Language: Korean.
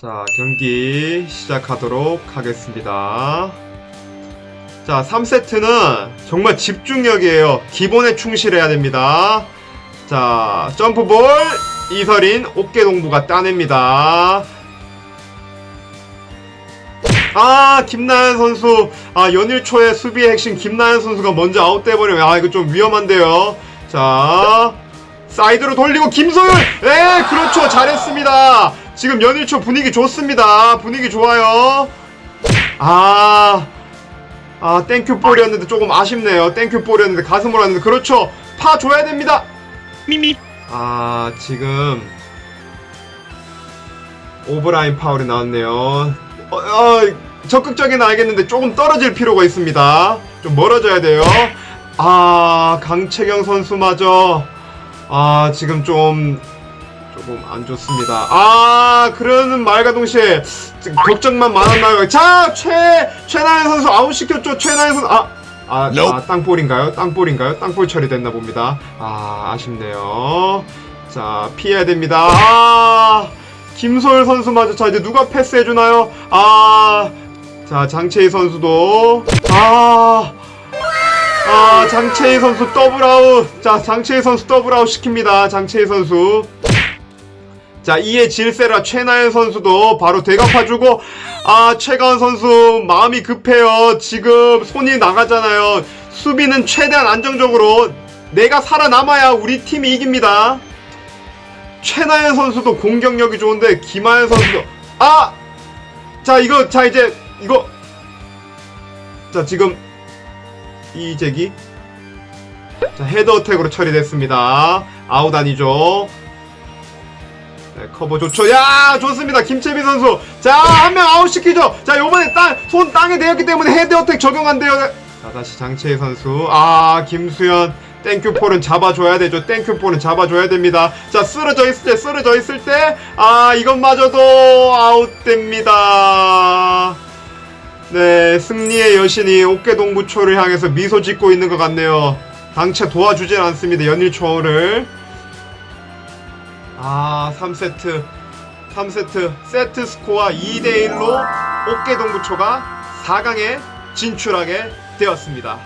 자, 경기 시작하도록 하겠습니다. 자, 3세트는 정말 집중력이에요. 기본에 충실해야 됩니다. 자, 점프볼 이설인 어깨동부가 따냅니다. 아, 김나연 선수. 아, 연일 초에 수비의 핵심 김나연 선수가 먼저 아웃돼 버리면, 아, 이거 좀 위험한데요. 자, 사이드로 돌리고 김소율! 네, 그렇죠. 잘했습니다. 지금 연일 초 분위기 좋습니다. 분위기 좋아요. 아, 아, 땡큐 볼이었는데 조금 아쉽네요. 땡큐 볼이었는데 가슴으로 왔는데, 그렇죠. 파 줘야 됩니다. 미미 아, 지금 오브라인 파울이 나왔네요. 어, 어, 적극적인 알겠는데 조금 떨어질 필요가 있습니다. 좀 멀어져야 돼요. 아, 강채경 선수마저 아, 지금 좀 조금 안 좋습니다. 아, 그러는 말과 동시에 걱정만 많았나요? 자, 최 최나연 선수 아웃 시켰죠. 최나연 선수 아 아. 아, 땅볼인가요? 땅볼인가요? 땅볼 처리됐나 봅니다. 아, 아쉽네요. 자, 피해야 됩니다. 아, 김소율 선수마저 자, 이제 누가 패스해주나요? 아, 자, 장채희 선수도. 아, 아, 장채희 선수 더블아웃. 자, 장채희 선수 더블아웃 시킵니다. 장채희 선수. 자, 이에 질세라 최나연 선수도 바로 대갚아주고, 아, 최가은 선수 마음이 급해요. 지금 손이 나가잖아요. 수비는 최대한 안정적으로 내가 살아남아야 우리 팀이 이깁니다. 최나연 선수도 공격력이 좋은데, 김하연 선수도, 아! 자, 이거, 자, 이제, 이거. 자, 지금, 이재기. 자, 헤더 어택으로 처리됐습니다. 아웃 아니죠. 네, 커버 좋죠. 야, 좋습니다. 김채민 선수. 자, 한 명 아웃 시키죠. 자, 요번에 땅, 손 땅에 대었기 때문에 헤드 어택 적용한대요. 자, 다시 장채희 선수. 아, 김수현. 땡큐폴은 잡아줘야 되죠. 땡큐폴은 잡아줘야 됩니다. 자, 쓰러져 있을 때, 쓰러져 있을 때, 아, 이것마저도 아웃됩니다. 네, 승리의 여신이 옥계동부초를 향해서 미소 짓고 있는 것 같네요. 당체 도와주진 않습니다. 연일초를. 아, 3세트. 3세트. 세트 스코어 2대1로 옥계동부초가 4강에 진출하게 되었습니다.